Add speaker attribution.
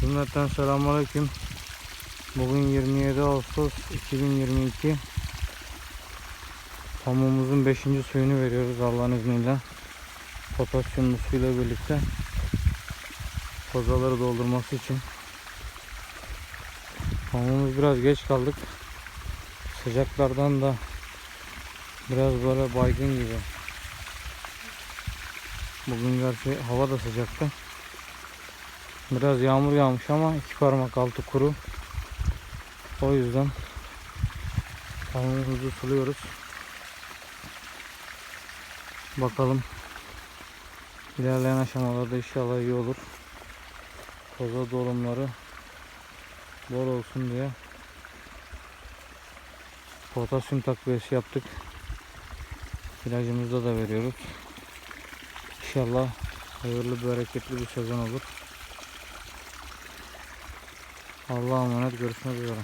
Speaker 1: Cümleten selamünaleyküm. Bugün 27 Ağustos 2022. Pamuğumuzun 5. suyunu veriyoruz Allah'ın izniyle. Potasyumlu suyla birlikte kozaları doldurması için. Pamuğumuz biraz geç kaldık. Sıcaklardan da biraz böyle baygın gibi. Bugün gerçi hava da sıcaktı. Biraz yağmur yağmış ama iki parmak altı kuru. O yüzden pamuğumuzu suluyoruz. Bakalım ilerleyen aşamalarda inşallah iyi olur. Koza dolumları bol olsun diye potasyum takviyesi yaptık. İlacımızda da veriyoruz. İnşallah hayırlı bereketli bir sezon olur. Allah'a emanet görüşmek üzere.